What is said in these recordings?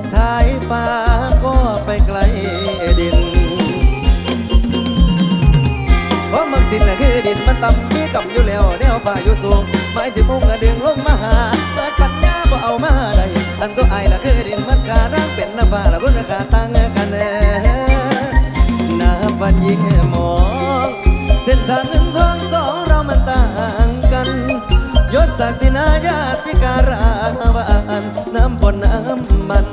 สุดท้ายฟ้าก็ไปไกลดินเพราะมักสินน่ะคือดินมันต่ำมีกำอยู่แล้วแนวฟ้าอยู่สูงไม้สิมุ่งกระดึงลงมาหาเปิดปัญญาบ่เอามาได้อันตัวไอละคือดินมันขาดังเป็นน้ำฟ้าละคุณราคาต่างกันแน่น้ำวันยิ่งมองเส้นทางหนึ่งทางสองเรามันต่างกันยศศักดินาญา ที่การาวานน้ำบนน้ำมัน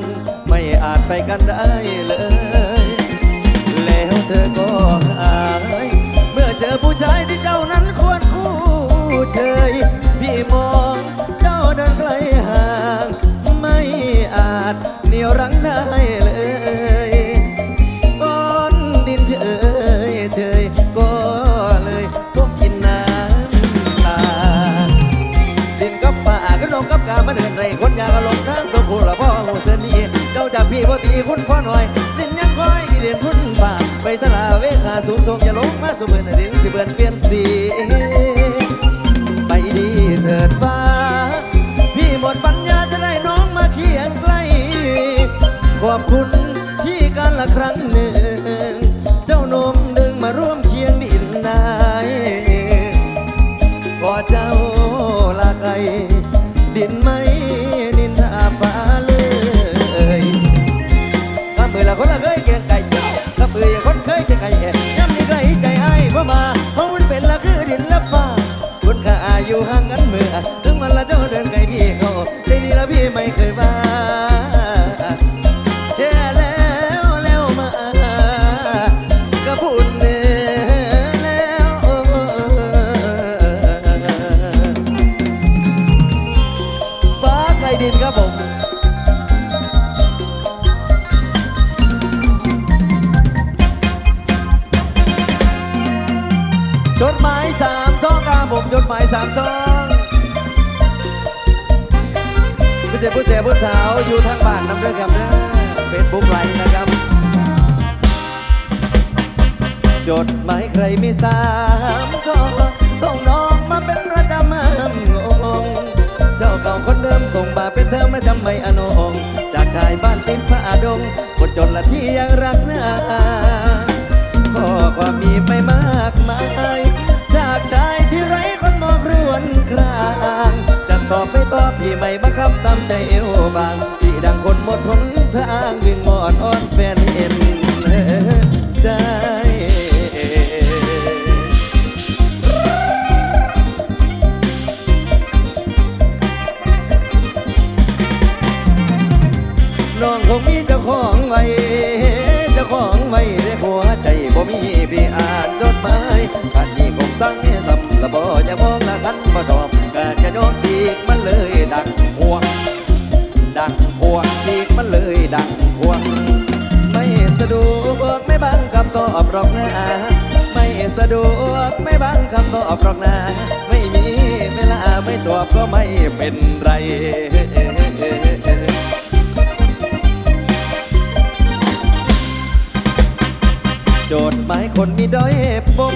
ไม่อาจไปกันได้เลย แล้วเธอก็หาย เมื่อเจอผู้ชายที่เจ้านั้นควรคู่เชยพี่มอง ตีคุณพ่อหน่อยดินยังคอยเรียนพุ่นป่าไปสลาเวขาสูงส่งอย่าลงมาสู่เบือนดินสิเบือนเปลี่ยนสีไปดีเถิดฟ้า พี่หมดปัญญาจะได้น้องมาเคียงใกล้ ขอบคุณที่การละครั้งหนึ่ง เจ้านมดึงมาร่วมเคียงดินนายก็เจ้าลาไกล เคยว่าแค่แล้วแล้วมา ก็พูดเน่แล้วฟ้าไกลดินครับผมจดหมายสามซองครับผมจดหมายสามซอง ผู้เสียผู้เสียผู้สาวอยู่ทางบ้านน้ำเรื่องครับนะเฟซบุ๊กไลน์นะครับ จดหมายใครมีสามซองส่งน้องมาเป็นประจำห้ามงงเจ้าเก่าคนเดิมส่งมาเป็นเธอไม่จำไม่อนงจากชายบ้านติมพระดงคนจนละที่ยังรักนาข้อความมีไม่มากมาย จากชายที่ไร้คนมองรวนคราง ตอบไม่ตอบพี่ไม่บังคับตามใจเอวบางพี่ดังคนหมดหนเธออ้างวิ่งมอดอ้อนแฟนเอ็นจ้า รอกนะไม่สะดวกไม่บังคำตอบหรอกนะไม่มีเวลาไม่ตอบก็ไม่เป็นไรโจทย์หมายคนมีด้อยปม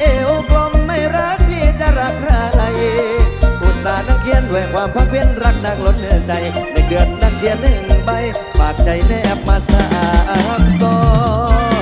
เอวกลมไม่รักพี่จะรักใครอุตส่าห์นั่งเขียนด้วยความพักเพียนรักดังล้นเนื้อใจเด็กเดือนนั่งเขียนหนึ่งใบฝากใจแนบมาสามซอง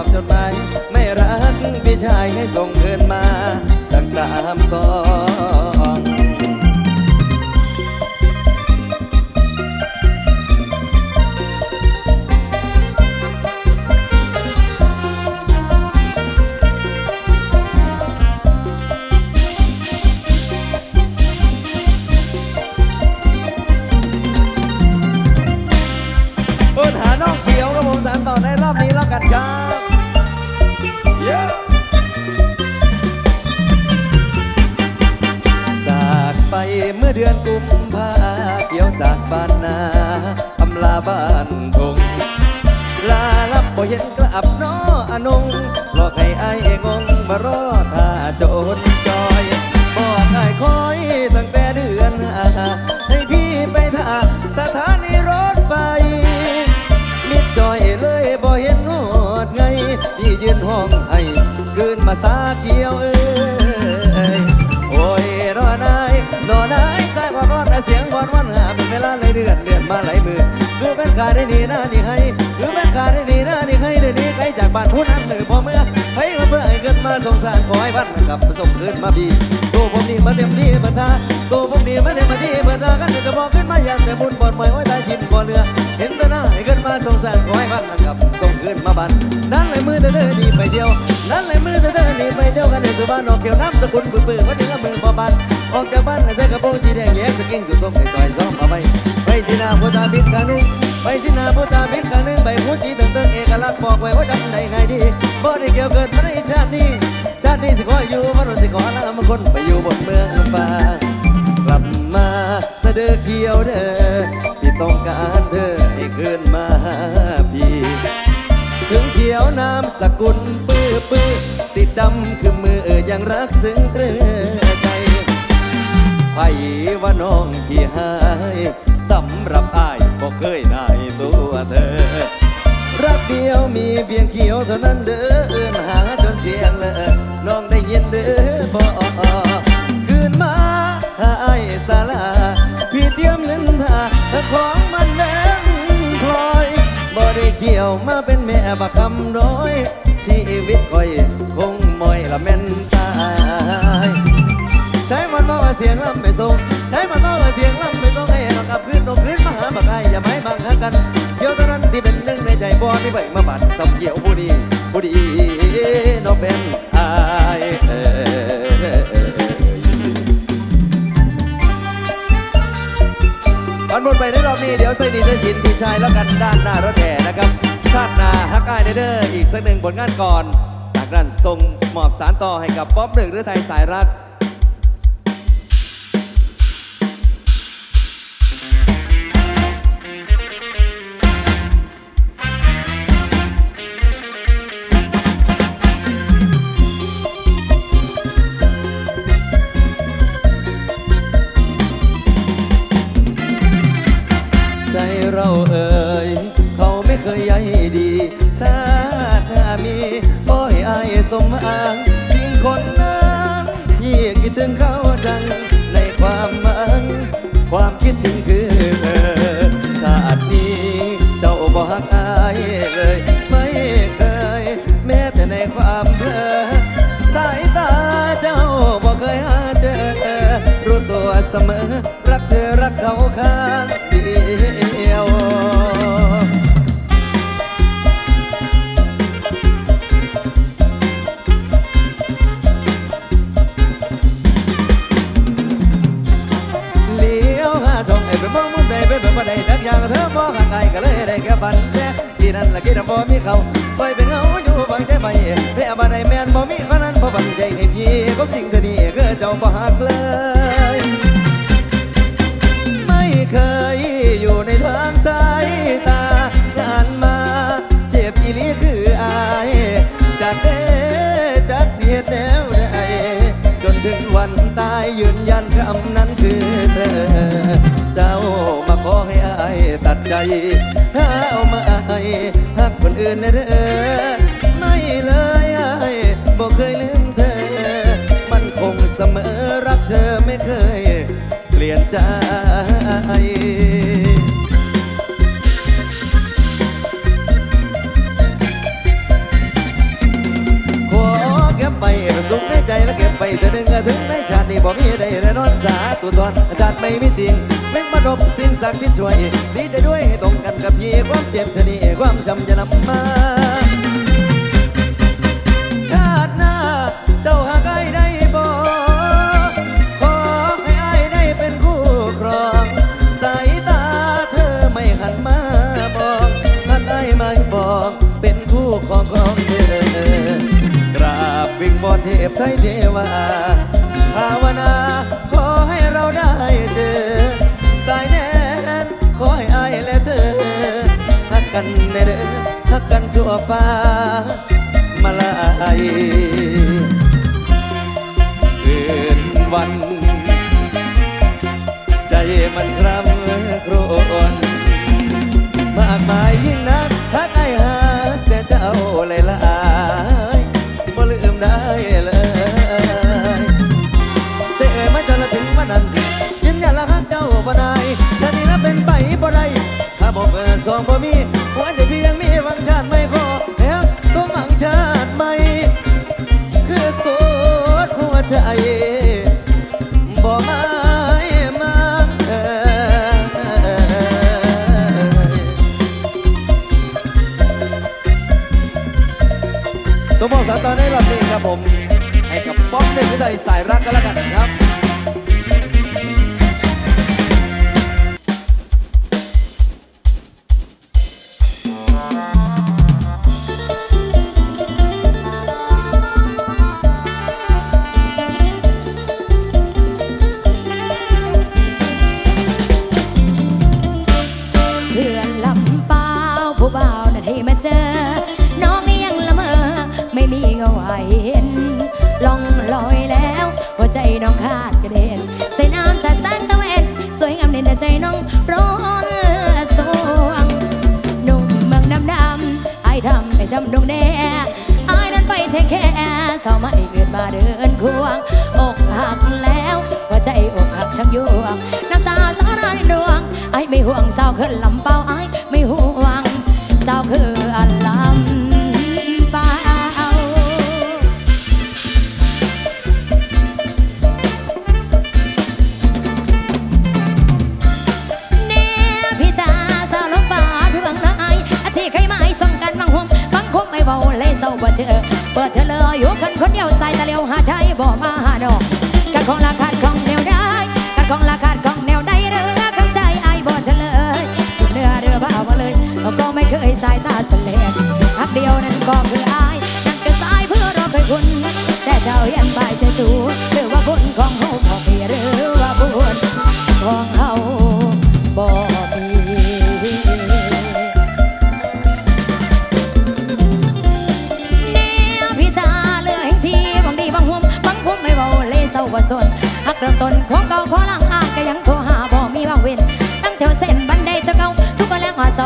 อบจดหมายไม่รักพี่ชายให้ส่งเงินมา สักสามซอง กลับน้ออนงหลอกให้ คือเป็นขาด้ดีนะนี่ให้คือเป็นขาด้ดีนะนี่ให้เดี๋ยนี้ใครจากบ้านผู้นั้นหรือพอเมื่อให้เพื่อให้เกิดมาสงสารขอให้บ้านมันกลับมาส่งคืนมาบีตัวผมนี่มาเต็มที่เปิดทาตัวผมนี่มาเต็มที่เปิดทากันจะบอกขึ้นมาอย่างแต่บุญบอดมวยไว้ใต้ทิมบ่อเรือเห็นตัวหน้าให้เกิดมาสงสารขอให้บ้านมันกลับส่งคืนมาบ้านนั่นเลยมือเด้อๆนี่ไปเดียวนั่นเลยมือเด้อๆนี่ไปเดียวกันในสุบ้านนอกเขียวน้ำสกุลปื้อๆวันนี้ก็มือบ่บาน ออกจากบ้านใส่กระโปรงสีแดงแยกตะกิ้งจุดส้มในซอยซ้อมมาไปไปสินาพุทธาบิดครั้งนึงไปสินาพุทธาบิดครั้งนึงใบหูจีตึงตึงเอกลักษณ์บอกไว้ว่าจำได้ไงดีบ่ได้เกี่ยวเกิดมาในชาตินี้ชาตินี้สิขออยู่มันสิขอแลามาคนไปอยู่บนเมืองฟ้ากลับมาเสด็จเกี่ยวเด้อพี่ต้องการเธอให้คืนมาพี่ถึงเขียวน้ำสกุลปื้อปื้อสีดำคือมือยังรักซึ้งเตรอ ว่าน้องที่หายสำหรับอายบอกเคยได้ตัวเธอ รักเดียวมีเพียงเขียวเท่านั้นเด้อเอินหาจนเสียงเลอน้องได้ยินเด้อบ่คืนมาหาไอ้ายสาลา พี่เตรียมเงินทาถ้าของมันแม่นพลอยบ่ได้เกี่ยวมาเป็นแม่บักคำน้อยชีวิตก้อยคงมอยละแม่นตาย ใช้มันมาว่าเสียงลำไม่ กันเกี่ยวเท่านั้นที่เป็นหนึ่งในใจบ่ที่ไปมาบัดสำเกี่ยวผู้ดีผู้ดีน้องเป็นอายเอ่ยวันบนไปในรอบนี้เดี๋ยวใส่ดีใส่สินพี่ชายแล้วกันด้านหน้ารถแห่นะครับ ชาตินาฮักอายเด้ออีกสักหนึ่งผลงานก่อน จากนั้นส่งมอบสารต่อให้กับป๊อปหนึ่งหรือไทยสายรัก เราเอ่ยเขาไม่เคยใยดีชาติหน้ามีบ่ให้อายสมอ้างยิ่งคนนั้นที่คิดถึงเขาจังในความมัน ความคิดถึงคือ ยืนยันคำนั้นคือเธอ เจ้ามาขอให้อายตัดใจถ้าเอามาอายหักคนอื่นนะเด้อไม่เลยอายบอกเคยลืมเธอ มันคงเสมอรักเธอไม่เคย เปลี่ยนใจ ไปสุขในใจและเก็บไปเธอหนึ่งถึงในชาตินี้บอกมีใดแน่นอนสาตัวตอนชาติไม่มีจริงแม่งมาดบสิ่งศักดิ์สิทธิ์ช่วยดีได้ด้วยตรงกันกับพี่ความเจ็บเธอนี่ความจำจะนำาวคือลำเป้าไอ้ไม่ห่วงสาวคือ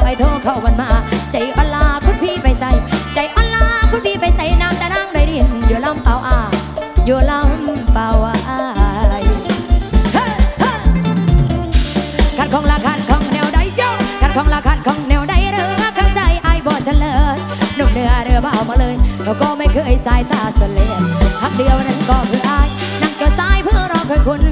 คนแรงว่าเศร้าไอ้โทรเข้าวันมา ใจอ่อนลาคุณพี่ไปใส่ ใจอ่อนลาคุณพี่ไปใส่น้ำตาดังได้ดินอยู่ลำเปล่าอาอยู่ลำเปล่าอายฮ้เฮ้ขัดของละขัดของแนวใดโยขัดของละขัดของแนวใดเรือเข้าใจไอ้บ่เฉลยหนุ่มเนื้อเรือเบามาเลยเราก็ไม่เคยสายตาเสลดพักเดียวนั้นก็คือไอ้ายนั่งก็สายเพื่อรอคอยคุณ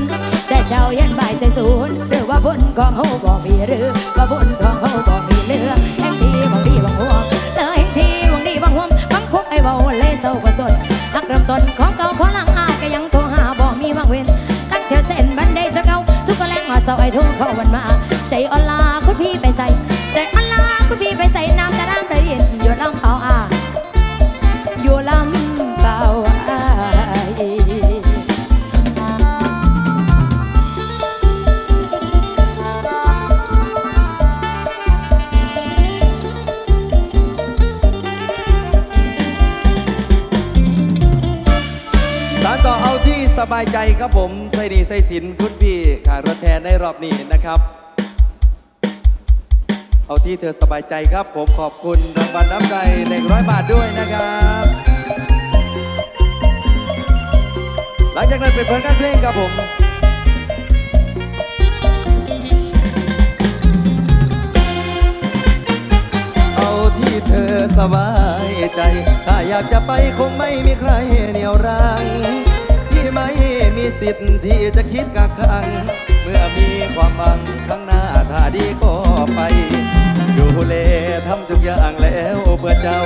แต่เจ้าเย็นบ่ายใส่ศูนย์หรือว่าบนของเฮาบ่มีหรือว่าบนของเฮาบ่มี เลือแห่งที่วังดีวังห่วงเลยแห่งที่วังดีวังห่วงบังพบไอ้เบาเลยเศร้ากว่าสดหักเริ่มต้นของเก่าของหลังอายก็ยังโทรหาบ่มีบางเว้นตั้งแถวเส้นบันไดจะเก่าทุกคนแรงมาเสาไอ้ทุ่งเข้าวันมาายใจครับผมใส่ดีใส่สินคุณพี่ขารถแทนในรอบนี้นะครับ เอาที่เธอสบายใจครับผมขอบคุณรางวัลน้ำใจ100บาทด้วยนะครับ หลังจากนั้นเป็นผลงานเพลงครับผมเอาที่เธอสบายใจ ถ้าอยากจะไปคงไม่มีใครเหนี่ยวรั้งที่ไม่มี สิทธิ์ที่จะคิดกักขัง เมื่อมีความหวังข้างหน้าถ้าดีก็ไป ดูเลทำทุกอย่างแล้วเพื่อเจ้า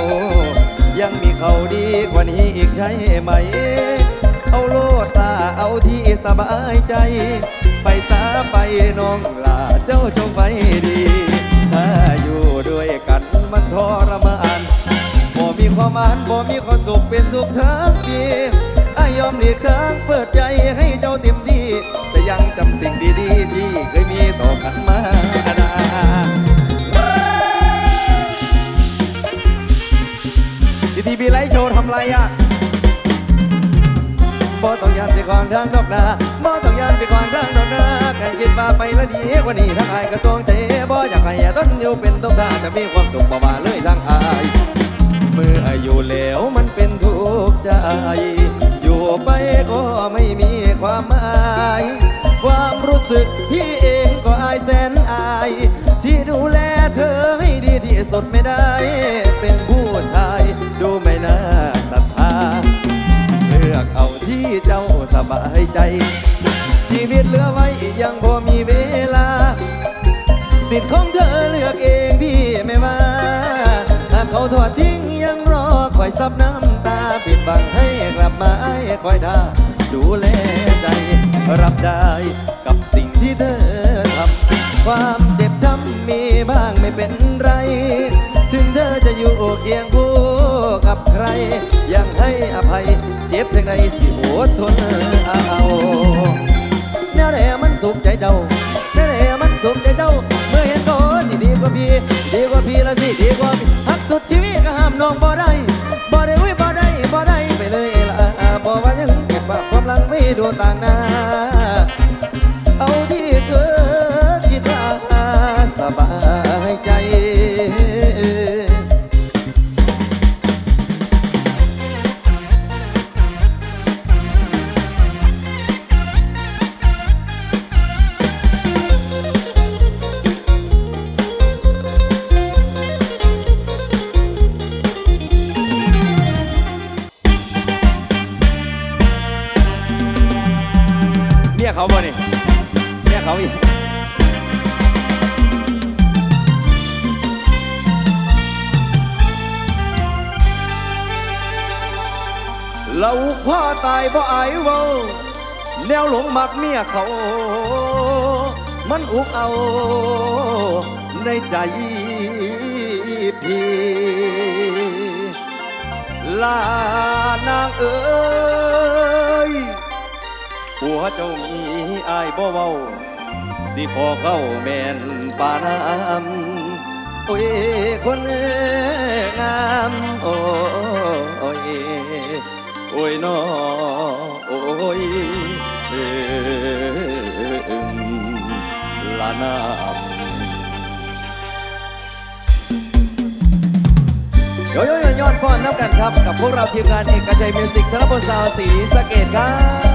ยังมีเขาดีกว่านี้อีกใช่ไหม เอาโลดตาเอาที่สบายใจ ไปสาไปน้องลาเจ้าจงไปดี ถ้าอยู่ด้วยกันมันทรมานบ่มีความหมานบ่มีความสุขเป็นทุกทางปี อายอมหลีกทางเปิดใจให้เจ้าเต็มที่ แต่ยังจำสิ่งดีๆ ที่เคยมีต่อกันมานาำไรอะบ่ต้องยันไปขวางทางดอกนาบ่ต้องยันไปขวางทางดอกนากันคิดมาไปละดีกว่านี้ทางอายกระทรวงเตบ่อยากให้ต้นอยู่เป็นต้นทาจะมีความสุขบ่ว่าเลยทางอาย เมื่ออายุแล้วมันเป็นทุกข์ใจ ไปก็ไม่มีความหมาย ความรู้สึกพี่เองก็อายแสนอาย ที่ดูแลเธอให้ดีที่สุดไม่ได้ เป็นผู้ชายดูไม่น่าศรัทธาเลือกเอาที่เจ้าสบายใจ ชีวิตเหลือไว้ยังพอมีเวลา สิทธิ์ของเธอเลือกเองพี่ไม่มาหากเขาทอดทิ้งยัง คอยซับน้ำตาปิดบังให้กลับมาให้คอยท่าดูแลใจ รับได้กับสิ่งที่เธอทำความเจ็บช้ำมีบ้างไม่เป็นไร ถึงเธอจะอยู่เคียงคู่กับใคร ยังให้อภัย เจ็บเพียงใดสิอดทนเอาแนวแหนมันสุขใจเจ้าแนวแหนมันสุขใจเจ้า เมื่อเห็นโตสิดีกว่าพี่ ดีกว่าพี่ละสิ เราพ่อตายเพราะอายเว้า แนวหลงมักเมียเขา มันอุกเอาในใจพี่ลานางเอ๋ยผัวเจ้ามีอายบ่เว้า สิพอเข้าแม่นปาน้ำโอ้ยคนงามโอ้ย อ้ยนอโอ้ยเอ็มลานาโยโย่ยอดฟ้อนน้ำกันครับ กับพวกเราทีมงานเอกชัยมิวสิกธนบุญสาวสีสะเกดครับ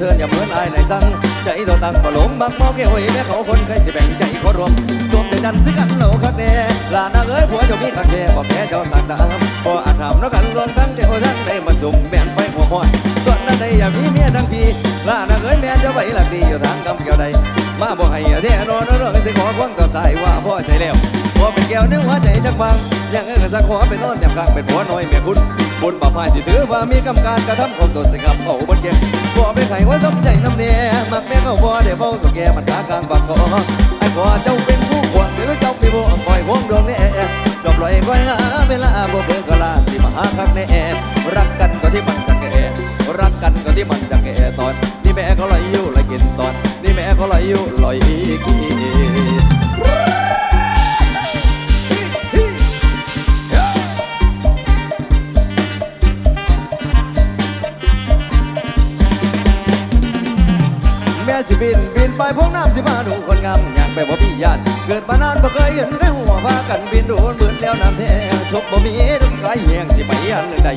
เทินอย่าเหมือนอายในสั่งใจตัวตั้งมาหลงบักมอแก้วยแม่เขาคนเคยสิแบ่งใจขอรวมสวมแต่ดันซื้อกันเหลาคักแน่ลานาเอ้ยผัวเจ้ามีคักแน่บอกแพ้เจ้าสักดามพออาถามแล้วกันรวมทั้งเจ้าทั้งได้มาสุ่มแบ่งไฟหัวห้อยส่วนนั้นได้อย่ามีเมียทั้งพี่ลานาเอ้ยแม่เจ้าไว้หลักดีอยู่ทางกำเกี่ยวใดมาบอกให้แท้นอนเรื่องสิขอควงต่อสายว่าพ่อใจแล้ว เป็นแก้วเนื้อหัวใจจักฟังยังเออสักขอเป็นนอนแนบกลางเป็นผัวน้อยแม่คุณบุญบ่พายสิถือว่ามีกำการกระทำของตนสิกับเขาบนเก็บบ่ไปไขว่าสมใจน้ำเนียมักแม่เขาบ่ได้เฝ้าตัวแกมันตากลางบักคอไอ้ขอเจ้าเป็นผู้ขวางหรือเจ้าเป็นผู้คอยห่วงดวงแน่จบลอยก้อยหาเวลาบ่เบิ่งก็ลาสิมาหาคักแน่รักกันก็ที่มันจะแก่รักกันก็ที่มันจะแก่ตอนนี่แม่ก็ลอยอยู่ลอยกินตอนนี่แม่ก็ลอยอยู่ลอยกิน บินบินไปพวกน้ำสิมาดูคนงามอยากไปบ่พี่ญาติเกิดมานานบ่เคยเห็นได้หัวพากันบินโดนเบิดแล้วน้ำแท้ศพบ่มีดึงไกลแหงสิไปยันเรื่องใด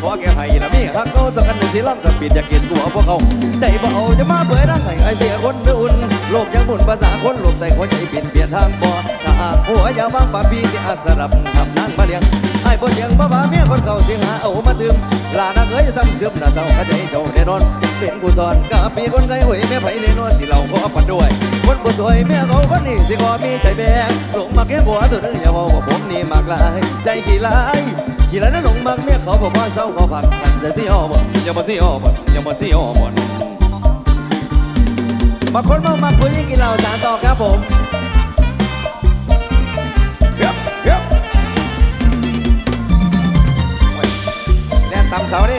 ขอแก้ให้ละมีฮักเขาสักกันสิล้ำกับปิดอยากกินตัวพวกเขาใจบ่เอาจะมาเผยร่างให้ไอเสียคนอุ่นโลกยังบุญภาษาคนโลกแต่คนใจปินเปลี่ยนทางบ่ถ้าหากหัวอย่าบางปาพี่สิอาสรับทำนางมาเลี้ยงไอ้บ่เสียงบ่ว่าเมียคนเก่าสิหาเอามาตืมลานาเคยซ้ำเสื่อมน่าเศร้าเข้าใจเจ้าแน่นอน เป็นกูสอนกะปีคนไกลหวยแม่ไผในนวสิเราขอปันด้วย คนผู้สวยแม่เขาคนนี้สิขอมีใจแบงหลงมาแค่บัวตัวนึงอย่าว่าว่าผมนี่มากลายใจขี้ลายขี้ลายนั้นหลงมักแม่เขาบอกว่าเศร้าเขาผักกันจะสิอ้อมอย่ามาสิอ้อมอย่ามาสิอ้อมบาคนมามาคุยกินเหล้าสารต่อครับผมเดี๋ยวเดี๋ยวโอ้ยแน่นตำเสาดิ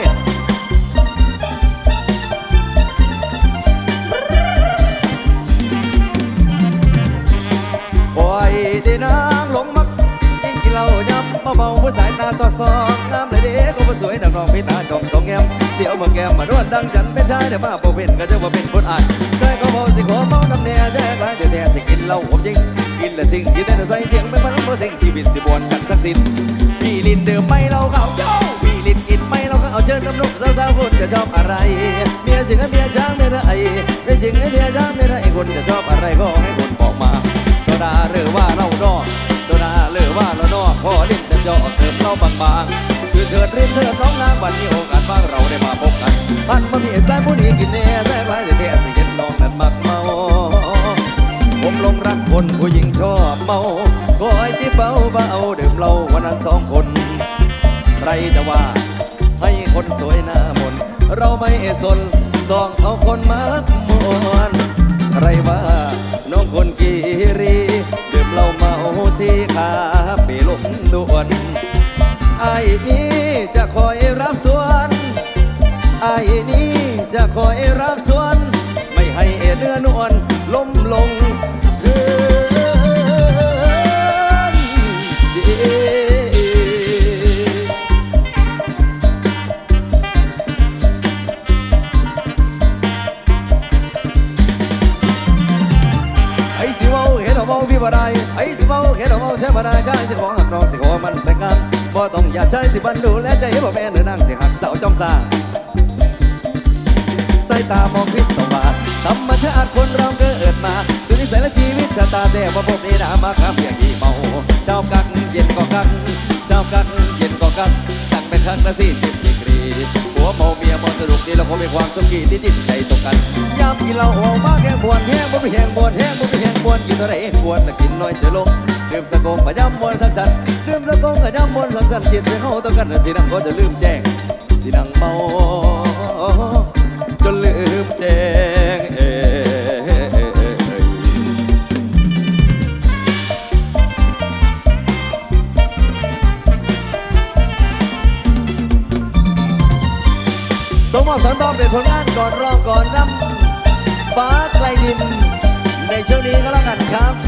เบาๆผู้สายตาสอดสองน้ำเลยเด็กก็บ่สวยดังน้องพี่ตาจองสองแง้มเดี๋ยวมาแก้มมาดวนดังจันเป็นชายเดี๋ยวมาโปเป็นก็จะว่าเป็นคนอายใช่ก็พอสิขอเมาน้ำแน่แท้กลายเดี๋ยวแท้สิกินเหล้าผมจริงกินและสิ่งที่แต่ใส่เสียงไม่มันเพราะสิ่งที่บิดสิบวนกันทั้งสิ้นพี่ลินดื่มไม่เหล้าเขาโจ้พี่ลินกินไม่เหล้าเขาเอาเชิญน้ำนุ่มสาวๆคุณจะชอบอะไรเมียสิงเมียช้างเมียไรเมียสิงเมียช้างเมียไรคุณจะชอบอะไรก็ให้คุณบอกมาโซดาหรือว่า บางคือเถิดริมเถิดน้องนางวันนี้โอกาสบ้างเราได้มาพบกันพันมามีสายผู้นี้กินแน่แซ่บไรแต่แท้สิเห็นน้องนั้นมักเมา ผมลงรักคนผู้หญิงชอบเมาคอยจิบเบาเบาดื่มเหล้าวันนั้นสองคน ใครจะว่าให้คนสวยหน้ามน เราไม่สนสองเอาคนมากมวนใครว่าน้องคนกีรีดื่มเหล้าเมาที่ขาเปลมด่วน ไอ้นี้จะคอยรับส่วนไอ้นี้จะคอยรับส่วน ก็มีความสุขีที่ติดใจตรงกันยามกินเหล้าออกมาแห้งบวนแห้งบ่มีแห้งบวนแห้งบ่มีแห้งบวนกินอะไรบวนแล้วกินน้อยจะลงดื่มสะกมมาย้ำมวนสักสันดื่มสะกมมาย้ำมวนสักสันจิตใจเขาต้องกันสินังก็จะลืมแจ้งสินังเมาจนลืมแจ้ง อบสอนตอมเป็นผลงานก่อนร้องก่อนนำฟ้าไกลดิน ในช่วงนี้ก็แล้วกันครับ